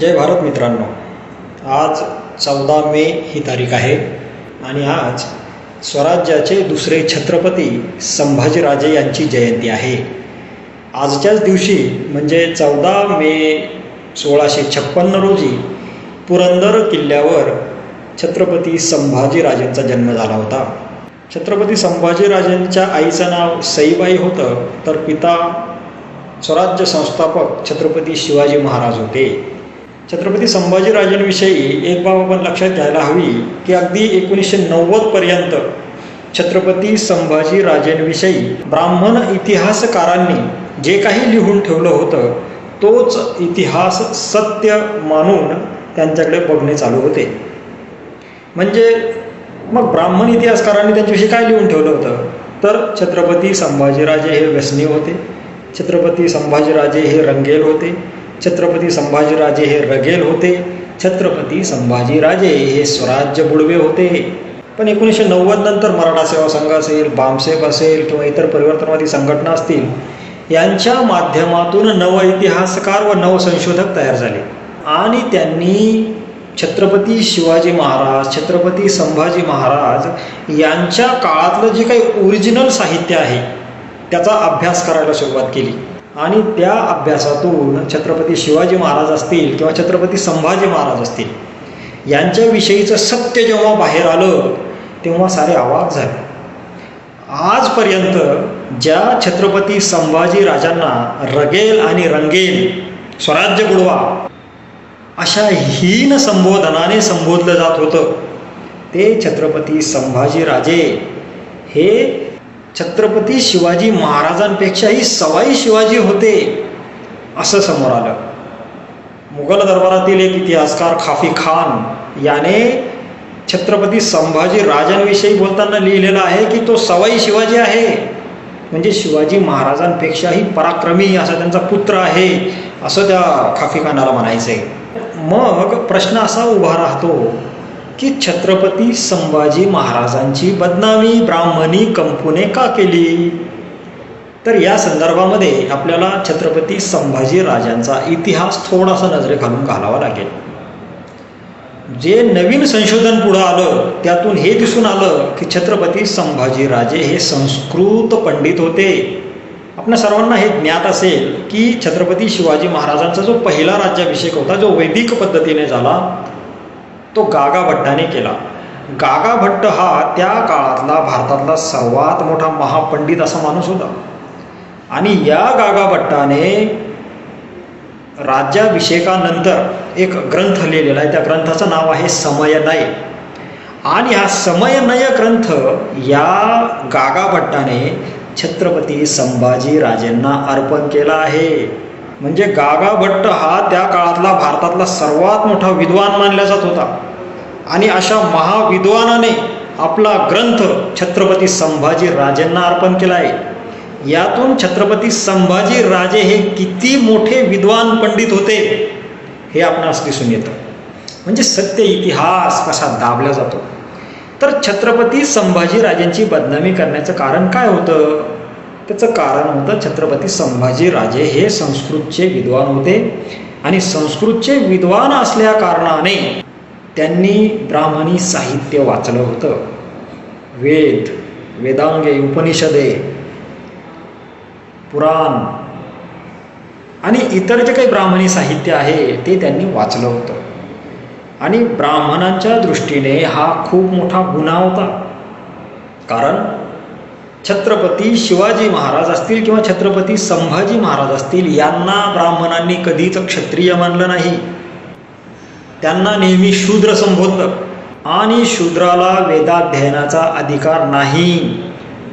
जय भारत मित्रांनो. आज चौदा मे ही तारीख आहे आणि आज स्वराज्याचे दुसरे छत्रपती संभाजीराजे यांची जयंती आहे. आजच्याच दिवशी म्हणजे चौदा मे सोळाशे छप्पन्न रोजी पुरंदर किल्ल्यावर छत्रपती संभाजीराजेंचा जन्म झाला होता. छत्रपती संभाजीराजेंच्या आईचं नाव सईबाई होतं तर पिता स्वराज्य संस्थापक छत्रपती शिवाजी महाराज होते. छत्रपती संभाजीराजांविषयी एक बाब आपण लक्षात घ्यायला हवी की अगदी एकोणीसशे नव्वदपर्यंत छत्रपती संभाजीराजेंविषयी ब्राह्मण इतिहासकारांनी जे काही लिहून ठेवलं होतं तोच इतिहास सत्य मानून त्यांच्याकडे बघणे चालू होते. म्हणजे मग ब्राह्मण इतिहासकारांनी त्यांच्याविषयी काय लिहून ठेवलं होतं? तर छत्रपती संभाजीराजे हे व्यसनी होते छत्रपती संभाजीराजे हे रंगेल होते छत्रपती संभाजीराजे हे रगेल होते. छत्रपती संभाजीराजे हे स्वराज्य बुडवे होते. पण एकोणीसशे नव्वद नंतर मराठा सेवा संघ असेल बामसेब असेल किंवा इतर परिवर्तनवादी संघटना असतील यांच्या माध्यमातून नव इतिहासकार व नवसंशोधक तयार झाले. आणि त्यांनी छत्रपती शिवाजी महाराज छत्रपती संभाजी महाराज यांच्या काळातलं जे काही ओरिजिनल साहित्य आहे त्याचा अभ्यास करायला सुरुवात केली. आणि त्या अभ्यासातून छत्रपती शिवाजी महाराज असतील किंवा छत्रपती संभाजी महाराज असतील यांच्याविषयीचं सत्य जेव्हा बाहेर आलं तेव्हा सारे आवाज झाले. आजपर्यंत ज्या छत्रपती संभाजी राजांना रगेल आणि रंगेल स्वराज्य बुडवा अशा हीन संबोधनाने संबोधलं जात होतं ते छत्रपती संभाजीराजे हे छत्रपती शिवाजी महाराजांपेक्षाही सवाई शिवाजी होते असं समोर आलं. मुघल दरबारातील एक इतिहासकार खाफी खान याने छत्रपती संभाजी राजांविषयी बोलताना लिहिलेलं आहे की तो सवाई शिवाजी आहे. म्हणजे शिवाजी महाराजांपेक्षाही पराक्रमी असा त्यांचा पुत्र आहे असं त्या खाफी खानाला म्हणायचं आहे मग प्रश्न असा उभा राहतो की छत्रपती संभाजी महाराजांची बदनामी ब्राह्मणी कंपूने का केली? तर या संदर्भामध्ये आपल्याला छत्रपती संभाजी राजांचा इतिहास थोडासा नजरे घालून घालावा लागेल. जे नवीन संशोधन पुढं आलं त्यातून हे दिसून आलं की छत्रपती संभाजीराजे हे संस्कृत पंडित होते. आपल्या सर्वांना हे ज्ञात असेल की छत्रपती शिवाजी महाराजांचा जो पहिला राज्याभिषेक होता जो वैदिक पद्धतीने झाला तो गागा भट्टाने केला. गागा भट्ट हा त्या काळातला भारतातला सर्वात मोठा महापंडित असा माणूस होता. आणि या गागा भट्टाने राज्याभिषेकानंतर एक ग्रंथ लिहिलेला आहे. त्या ग्रंथाचं नाव आहे समयनय. आणि हा समयनय ग्रंथ या गागाभट्टाने छत्रपती संभाजी राजेंना अर्पण केला आहे. म्हणजे गागाभट्ट हा त्या काळातला भारतातला सर्वात मोठा विद्वान मानला जात होता. आणि अशा महाविद्वानाने आपला ग्रंथ छत्रपती संभाजी राजेंना अर्पण केला आहे यातून छत्रपती संभाजी राजे हे किती मोठे विद्वान पंडित होते हे आपणास दिसून येतं. म्हणजे सत्य इतिहास कसा दाबला जातो? तर छत्रपती संभाजी राजेंची बदनामी करण्याचं कारण काय होतं? त्याचं कारण होतं छत्रपती संभाजी राजे हे संस्कृतचे विद्वान होते. आणि संस्कृतचे विद्वान असल्या कारणाने त्यांनी ब्राह्मणी साहित्य वाचलं होतं. वेद वेदांगे उपनिषदे पुराण आणि इतर जे काही ब्राह्मणी साहित्य आहे ते त्यांनी वाचलं होतं. आणि ब्राह्मणांच्या दृष्टीने हा खूप मोठा गुन्हा होता. कारण छत्रपती शिवाजी महाराज असतील किंवा छत्रपती संभाजी महाराज असतील यांना ब्राह्मणांनी कधीच क्षत्रिय मानलं नाही. त्यांना नेहमी शूद्र संबोधलं आणि शूद्राला वेदाध्ययनाचा अधिकार नाही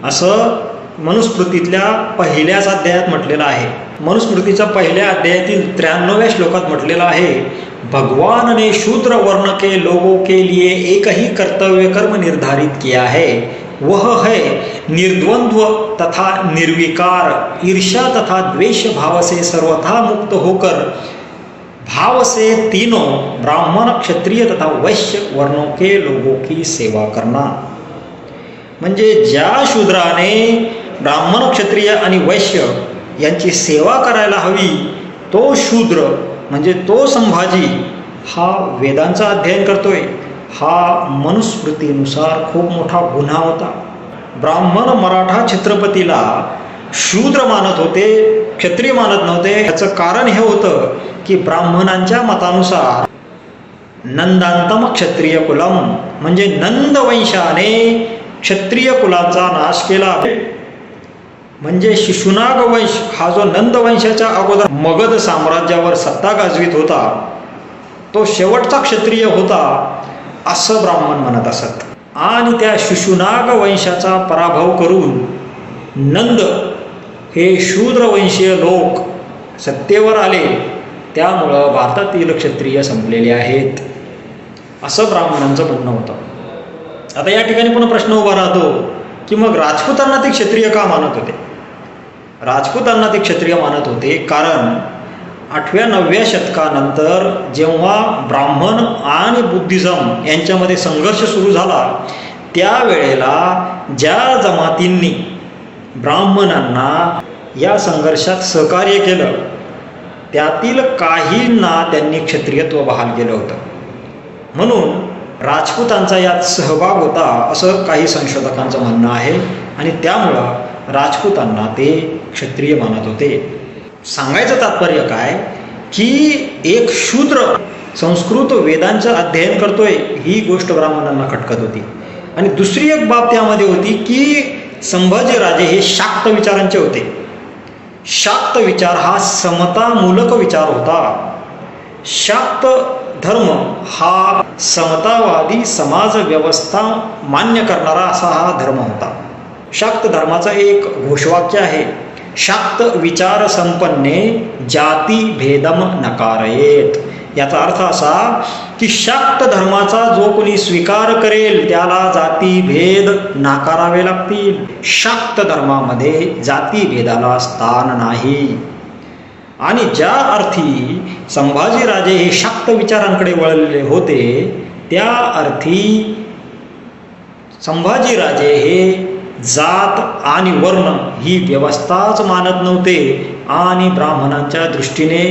असं मनुस्मृतीतल्या पहिल्याच अध्यायात म्हटलेलं आहे. मनुस्मृतीच्या पहिल्या अध्यायातील त्र्याण्णव्या श्लोकात म्हटलेलं आहे भगवानने शूद्र वर्ण के लोगों के लिए एक ही कर्तव्य कर्म निर्धारित किया है. वह है निर्द्वंद्व तथा निर्विकार ईर्ष्या तथा द्वेष भाव से सर्वथा मुक्त होकर भाव से तीनों ब्राह्मण क्षत्रिय तथा वैश्य वर्णों के लोगों की सेवा करना। म्हणजे ज्या शूद्राने ब्राह्मण क्षत्रिय आणि वैश्य यांची सेवा करायला हवी तो शूद्र म्हणजे तो संभाजी हा वेदांचा अध्ययन करतोय. हा मनुस्मृतीनुसार खूप मोठा गुन्हा होता. ब्राह्मण मराठा छत्रपतीला शूद्र मानत होते क्षत्रिय मानत नव्हते. याचं कारण हे होतं की ब्राह्मणांच्या मतानुसार नंदांतम क्षत्रिय कुलम म्हणजे नंद वंशाने क्षत्रिय कुलाचा नाश केला. म्हणजे शिशुनाग वंश हा जो नंद वंशाच्या अगोदर मगध साम्राज्यावर सत्ता गाजवीत होता तो शेवटचा क्षत्रिय होता असं ब्राह्मण म्हणत असत. आणि त्या शिशुनाग वंशाचा पराभव करून नंद हे शूद्रवंशीय लोक सत्तेवर आले. त्यामुळं भारतातील क्षत्रिय संपलेले आहेत. असं ब्राह्मणांचं म्हणणं होतं. आता या ठिकाणी पुन्हा प्रश्न उभा राहतो की मग राजपूतांना ते क्षत्रिय का मानत होते? राजपूतांना ते क्षत्रिय मानत होते कारण आठव्या नवव्या शतकानंतर जेव्हा ब्राह्मण आणि बुद्धिझम यांच्यामध्ये संघर्ष सुरू झाला त्यावेळेला ज्या जमातींनी ब्राह्मणांना या संघर्षात सहकार्य केलं त्यातील काहींना त्यांनी क्षत्रियत्व बहाल केलं होतं. म्हणून राजपूतांचा यात सहभाग होता असं काही संशोधकांचं म्हणणं आहे आणि त्यामुळं राजपूतांना ते क्षत्रिय मानत होते. सांगायचं तात्पर्य काय? की एक शूद्र संस्कृत वेदांचं अध्ययन करतोय ही गोष्ट ब्राह्मणांना खटकत होती. आणि दुसरी एक बाब त्यामध्ये होती की संभाजीराजे हे शाक्त विचारांचे होते. शाक्त विचार हा समतामूलक विचार होता. शाक्त धर्म हा समतावादी समाज व्यवस्था मान्य करणारा असा हा धर्म होता. शाक्त धर्माचं एक घोषवाक्य आहे. शाक्त विचार संपन्ने जाती भेदम नकारयेत. याचा अर्थ असा की शाक्त धर्माचा जो कोणी स्वीकार करेल त्याला जाती भेद नाकारावे लागतील. शाक्त धर्मामध्ये जाती भेदाला स्थान नाही. आणि ज्या अर्थी संभाजीराजे हे शाक्त विचारांकडे वळलेले होते त्या अर्थी संभाजीराजे हे जात आणि वर्ण ही व्यवस्थाच मानत नव्हते आणि ब्राह्मणांच्या दृष्टीने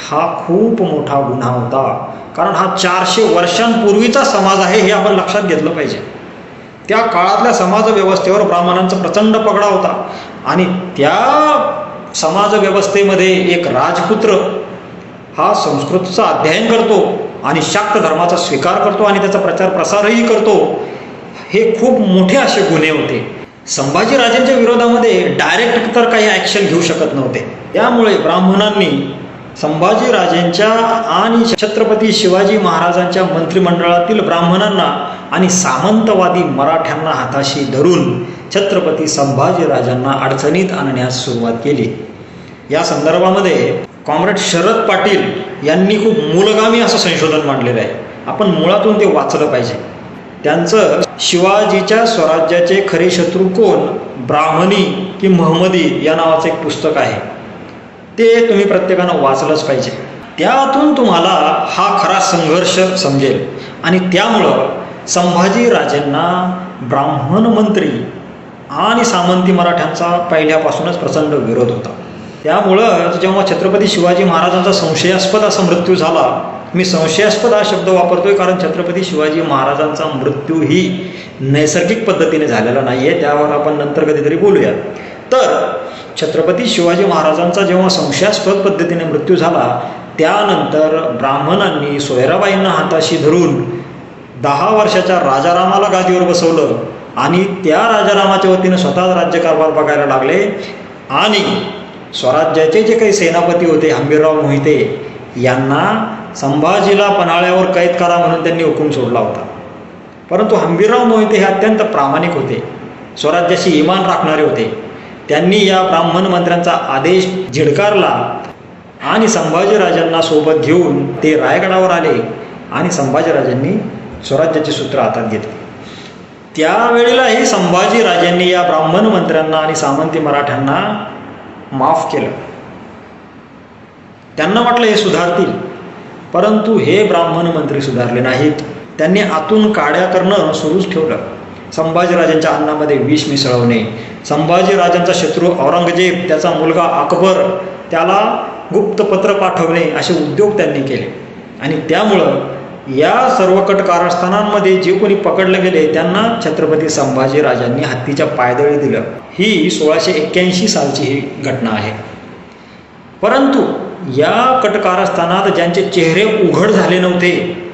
हा खूप मोठा गुन्हा होता. कारण हा चारशे वर्षांपूर्वीचा समाज आहे हे आपण लक्षात घेतलं पाहिजे. त्या काळातल्या समाजव्यवस्थेवर ब्राह्मणांचा प्रचंड पगडा होता. आणि त्या समाजव्यवस्थेमध्ये एक राजपुत्र हा संस्कृतचं अध्ययन करतो आणि शाक्त धर्माचा स्वीकार करतो आणि त्याचा प्रचार प्रसारही करतो. हे खूप मोठे असे गुन्हे होते. संभाजीराजांच्या विरोधामध्ये डायरेक्ट तर काही ॲक्शन घेऊ शकत नव्हते. त्यामुळे ब्राह्मणांनी संभाजीराजेंच्या आणि छत्रपती शिवाजी महाराजांच्या मंत्रिमंडळातील ब्राह्मणांना आणि सामंतवादी मराठ्यांना हाताशी धरून छत्रपती संभाजीराजांना अडचणीत आणण्यास सुरुवात केली. या संदर्भामध्ये कॉम्रेड शरद पाटील यांनी खूप मूलगामी असं संशोधन मांडलेलं आहे. आपण मुळातून ते वाचलं पाहिजे. त्यांचं शिवाजीच्या स्वराज्याचे खरे शत्रू कोण? ब्राह्मणी की महमदी या नावाचं एक पुस्तक आहे. ते तुम्ही प्रत्येकानं वाचलंच पाहिजे. त्यातून तुम्हाला हा खरा संघर्ष समजेल. आणि त्यामुळं संभाजीराजेंना ब्राह्मण मंत्री आणि सामंती मराठ्यांचा पहिल्यापासूनच प्रचंड विरोध होता. त्यामुळं जेव्हा छत्रपती शिवाजी महाराजांचा संशयास्पद असा मृत्यू झाला मी संशयास्पद हा शब्द वापरतोय कारण छत्रपती शिवाजी महाराजांचा मृत्यू ही नैसर्गिक पद्धतीने झालेला नाही आहे त्यावर आपण नंतर कधीतरी बोलूया. तर छत्रपती शिवाजी महाराजांचा जेव्हा संशयास्पद पद्धतीने मृत्यू झाला त्यानंतर ब्राह्मणांनी सोयराबाईंना हाताशी धरून दहा वर्षाच्या राजारामाला गादीवर बसवलं आणि त्या राजारामाच्या वतीनं स्वतः राज्यकारभार बघायला लागले आणि स्वराज्याचे जे काही सेनापती होते हंबीरराव मोहिते यांना संभाजीला पन्हाळ्यावर कैद करा म्हणून त्यांनी हुकूम सोडला होता. परंतु हंबीरराव मोहिते हे अत्यंत प्रामाणिक होते. स्वराज्याशी इमान राखणारे होते. त्यांनी या ब्राह्मण मंत्र्यांचा आदेश झिडकारला आणि संभाजीराजांना सोबत घेऊन ते रायगडावर आले आणि संभाजीराजांनी स्वराज्याची सूत्र हातात घेतली. त्यावेळेलाही संभाजीराजांनी या ब्राह्मण मंत्र्यांना आणि सामंती मराठ्यांना माफ केलं. त्यांना वाटलं हे सुधारतील परंतु हे ब्राह्मण मंत्री सुधारले नाहीत. त्यांनी आतून काड्या करणं सुरूच ठेवलं. संभाजीराजांच्या अन्नामध्ये विष मिसळवणे संभाजीराजांचा शत्रू औरंगजेब त्याचा मुलगा अकबर त्याला गुप्त पत्र पाठवणे असे उद्योग त्यांनी केले. आणि त्यामुळं या सर्व कट कारस्थानांमध्ये जे कोणी पकडले गेले त्यांना छत्रपती संभाजी राजांनी हत्तीच्या पायदळी दिलं. ही सोळाशे एक्क्याऐंशी सालची ही घटना आहे. परंतु या कटकारस्थानात ज्यांचे चेहरे उघड झाले नव्हते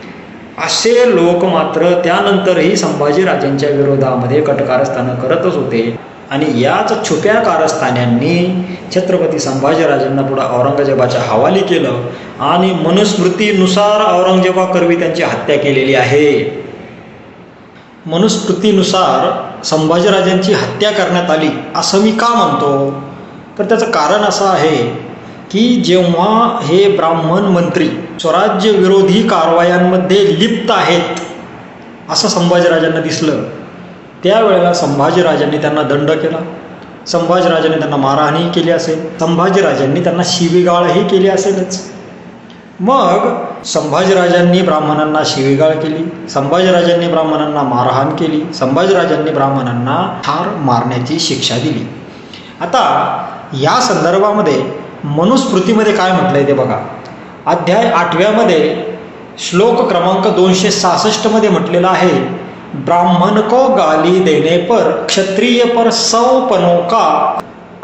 असे लोक मात्र त्यानंतरही संभाजीराजांच्या विरोधामध्ये कटकारस्थानं करतच होते. आणि याच छुप्या कारस्थान्यांनी छत्रपती संभाजीराजांना पुढं औरंगजेबाच्या हवाली केलं आणि मनुस्मृतीनुसार औरंगजेबाकरवी त्यांची हत्या केलेली आहे. मनुस्मृतीनुसार संभाजीराजांची हत्या करण्यात आली असं मी का म्हणतो? तर त्याचं कारण असं आहे की जेव्हा हे ब्राह्मण मंत्री स्वराज्य विरोधी कारवायांमध्ये लिप्त आहेत असं संभाजीराजांना दिसलं. त्यावेळेला संभाजीराजांनी त्यांना दंड केला. संभाजीराजांनी त्यांना मारहाणही केली असेल. संभाजीराजांनी त्यांना शिवीगाळही केली असेलच. मग संभाजीराजांनी ब्राह्मणांना शिवीगाळ केली. संभाजीराजांनी ब्राह्मणांना मारहाण केली. संभाजीराजांनी ब्राह्मणांना ठार मारण्याची शिक्षा दिली. आता या संदर्भामध्ये मनुस्मृतीमध्ये काय म्हटलंय ते बघा. अध्याय आठव्यामध्ये श्लोक क्रमांक दोनशे सहासष्टमध्ये म्हटलेलं आहे ब्राह्मण को गाली देने पर क्षत्रिय पर सौ पनों का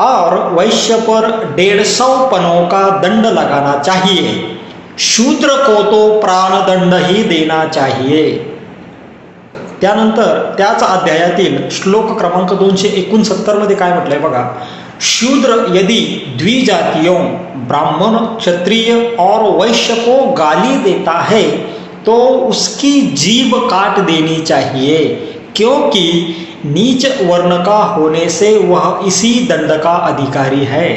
और वैश्य पर डेढ़ सौ पनों का दंड लगाना चाहिए। शूद्र को तो प्राणदंड ही देना चाहिए। त्यानंतर त्याच अध्यायातील श्लोक क्रमांक दोनशे एकोणसत्तरमध्ये काय म्हटलंय बघा? शूद्र यदि द्विजातियों ब्राह्मण क्षत्रिय और वैश्य को गाली देता है तो उसकी जीव काट देनी चाहिए, क्योंकि नीच वर्ण का होने से वह इसी दंड का अधिकारी है।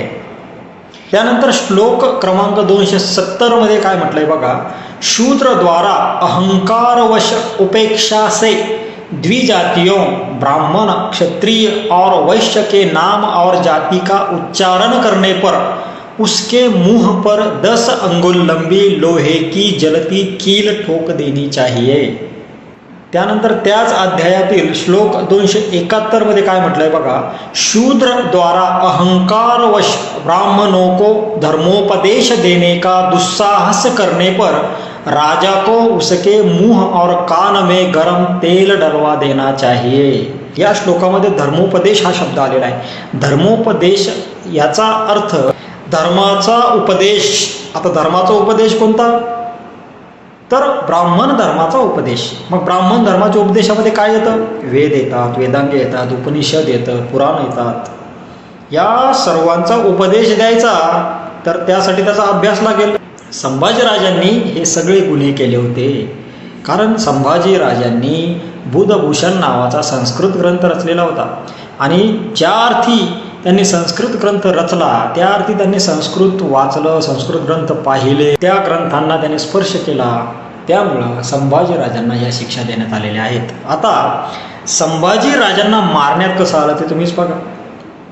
त्यानंतर श्लोक क्रमांक दोनशे सत्तर मध्ये काय म्हटलंय बघा, शूद्र द्वारा अहंकारवश उपेक्षा से द्विजातियों, ब्राह्मण, क्षत्रिय और वैश्य के नाम और जाति का उच्चारण करने पर उसके मुंह पर दस अंगुल लंबी लोहे की जलती कील ठोक देनी चाहिए। त्यानंतर त्याच अध्यायातील श्लोक दोनशे एकाहत्तरमध्ये काय म्हटलंय बघा शूद्र द्वारा अहंकारवश ब्राह्मणों को धर्मोपदेश देने का दुस्साहस करने पर राजा को उसके मुंह और कान में गरम तेल डलवा देना चाहिए। या श्लोकामध्ये धर्मोपदेश हा शब्द आलेला आहे. धर्मोपदेश याचा अर्थ धर्माचा उपदेश. आता धर्माचा उपदेश कोणता? तर ब्राह्मण धर्माचा उपदेश. मग ब्राह्मण धर्माच्या उपदेशामध्ये काय येतं? वेद येतात वेदांग येतात उपनिषद येतं पुराण येतात. या सर्वांचा उपदेश द्यायचा तर त्यासाठी त्याचा अभ्यास लागेल. संभाजीराजांनी हे सगळे गुन्हे केले होते. कारण संभाजीराजांनी बुधभूषण नावाचा संस्कृत ग्रंथ रचलेला होता. आणि ज्या अर्थी त्यांनी संस्कृत ग्रंथ रचला. त्या अर्थी त्यांनी संस्कृत वाचलं संस्कृत ग्रंथ पाहिले. त्या ग्रंथांना त्यांनी स्पर्श केला. त्यामुळं संभाजीराजांना या शिक्षा देण्यात आलेल्या आहेत. आता संभाजीराजांना मारण्यात कसं आलं ते तुम्हीच बघा.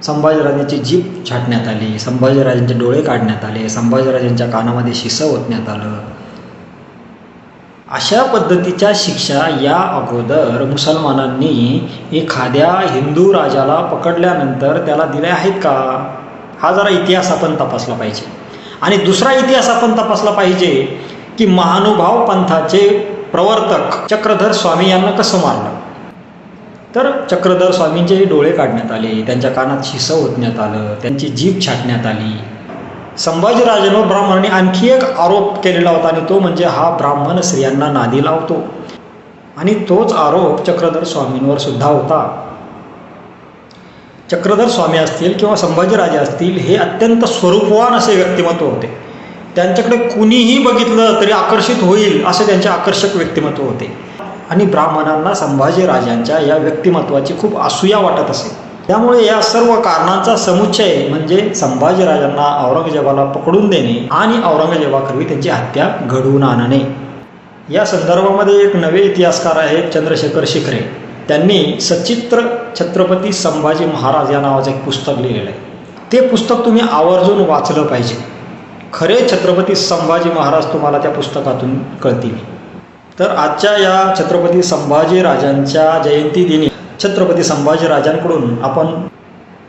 संभाजीराजांची जीप छाटण्यात आली संभाजीराजांचे डोळे काढण्यात आले संभाजीराजांच्या कानामध्ये शिसं ओतण्यात आलं. अशा पद्धतीच्या शिक्षा या अगोदर मुसलमानांनी एखाद्या हिंदू राजाला पकडल्यानंतर त्याला दिल्या आहेत का? हा जरा इतिहास आपण तपासला पाहिजे. आणि दुसरा इतिहास आपण तपासला पाहिजे की महानुभाव पंथाचे प्रवर्तक चक्रधर स्वामी यांना कसं मारलं? तर चक्रधर स्वामींचे डोळे काढण्यात आले त्यांच्या कानात शिसं ओतण्यात आलं त्यांची जीभ छाटण्यात आली संभाजीराजांवर ब्राह्मणांनी आणखी एक आरोप केलेला होता आणि तो म्हणजे हा ब्राह्मण स्त्रियांना नादी लावतो. आणि तोच आरोप चक्रधर स्वामींवर सुद्धा होता. चक्रधर स्वामी असतील किंवा संभाजीराजे असतील हे अत्यंत स्वरूपवान असे व्यक्तिमत्व होते. त्यांच्याकडे कुणीही बघितलं तरी आकर्षित होईल असे त्यांचे आकर्षक व्यक्तिमत्व होते. आणि ब्राह्मणांना संभाजीराजांच्या या व्यक्तिमत्वाची खूप असूया वाटत असे. त्यामुळे या सर्व कारणांचा समुच्चय म्हणजे संभाजीराजांना औरंगजेबाला पकडून देणे आणि औरंगजेबाकरवी त्यांची हत्या घडवून आणणे. या संदर्भामध्ये एक नवे इतिहासकार आहेत चंद्रशेखर शिखरे. त्यांनी सचित्र छत्रपती संभाजी महाराज या नावाचं एक पुस्तक लिहिलेलं आहे. ते पुस्तक तुम्ही आवर्जून वाचलं पाहिजे. खरे छत्रपती संभाजी महाराज तुम्हाला त्या पुस्तकातून कळतील. तर आजच्या या छत्रपती संभाजी राजांच्या जयंती दिनी छत्रपती संभाजी राजांकडून आपण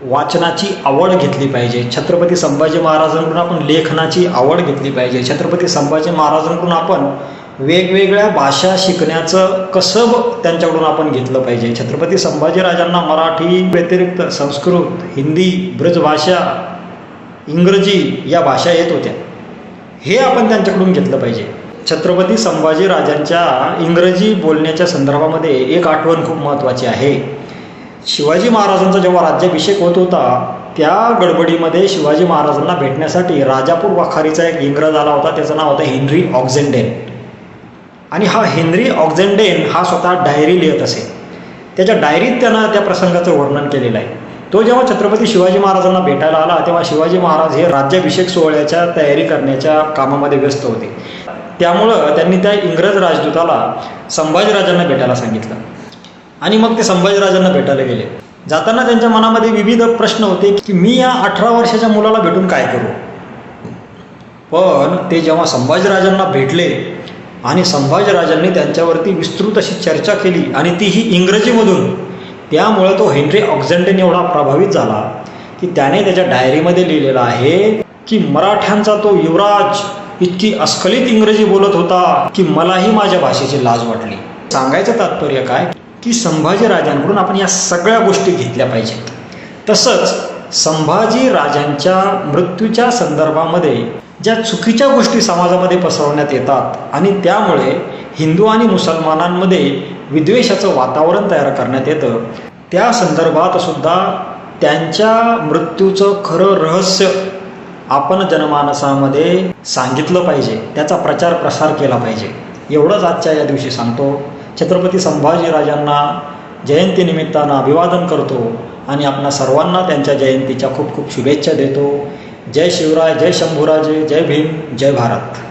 वाचनाची आवड घेतली पाहिजे. छत्रपती संभाजी महाराजांकडून आपण लेखनाची आवड घेतली पाहिजे. छत्रपती संभाजी महाराजांकडून आपण वेगवेगळ्या भाषा शिकण्याचं कसब त्यांच्याकडून आपण घेतलं पाहिजे. छत्रपती संभाजीराजांना मराठी व्यतिरिक्त संस्कृत हिंदी ब्रजभाषा इंग्रजी या भाषा येत होत्या. हे आपण त्यांच्याकडून घेतलं पाहिजे. छत्रपती संभाजी राजांच्या इंग्रजी बोलण्याच्या संदर्भामध्ये एक आठवण खूप महत्त्वाची आहे. शिवाजी महाराजांचा जेव्हा राज्याभिषेक होत होता त्या गडबडीमध्ये शिवाजी महाराजांना भेटण्यासाठी राजापूर वाखारीचा एक इंग्रज आला होता त्याचं नाव होतं हेनरी ऑक्झेंडेन आणि हा हेनरी ऑक्झेंडेन हा स्वतः डायरी लिहित असे. त्याच्या डायरीत त्यानं त्या प्रसंगाचं वर्णन केलेलं आहे. तो जेव्हा छत्रपती शिवाजी महाराजांना भेटायला आला तेव्हा शिवाजी महाराज हे राज्याभिषेक सोहळ्याच्या तयारी करण्याच्या कामामध्ये व्यस्त होते. त्यामुळं त्यांनी त्या इंग्रज राजदूताला संभाजीराजांना भेटायला सांगितलं. आणि मग ते संभाजीराजांना भेटायला गेले. जाताना त्यांच्या मनामध्ये विविध प्रश्न होते की मी या अठरा वर्षाच्या मुलाला भेटून काय करू? पण ते जेव्हा संभाजीराजांना भेटले आणि संभाजीराजांनी त्यांच्यावरती विस्तृत अशी चर्चा केली आणि तीही इंग्रजीमधून त्यामुळे तो हेनरी ऑक्झेंडेन एवढा प्रभावित झाला की त्याने त्याच्या डायरीमध्ये लिहिलेलं आहे की मराठ्यांचा तो युवराज इतकी अस्खलित इंग्रजी बोलत होता की मलाही माझ्या भाषेची लाज वाटली. सांगायचं तात्पर्य काय? की संभाजीराजांकडून आपण या सगळ्या गोष्टी घेतल्या पाहिजेत. तसंच संभाजी राजांच्या मृत्यूच्या संदर्भामध्ये ज्या चुकीच्या गोष्टी समाजामध्ये पसरवण्यात येतात आणि त्यामुळे हिंदू आणि मुसलमानांमध्ये विद्वेषाचं वातावरण तयार करण्यात येतं त्या संदर्भात सुद्धा त्यांच्या मृत्यूचं खरं रहस्य आपण जनमानसामध्ये सांगितलं पाहिजे त्याचा प्रचार प्रसार केला पाहिजे. एवढंच आजच्या या दिवशी सांगतो. छत्रपती संभाजीराजांना जयंतीनिमित्तानं अभिवादन करतो आणि आपल्या सर्वांना त्यांच्या जयंतीच्या खूप खूप शुभेच्छा देतो. जय शिवराय जय शंभूराजे जय भीम जय भारत.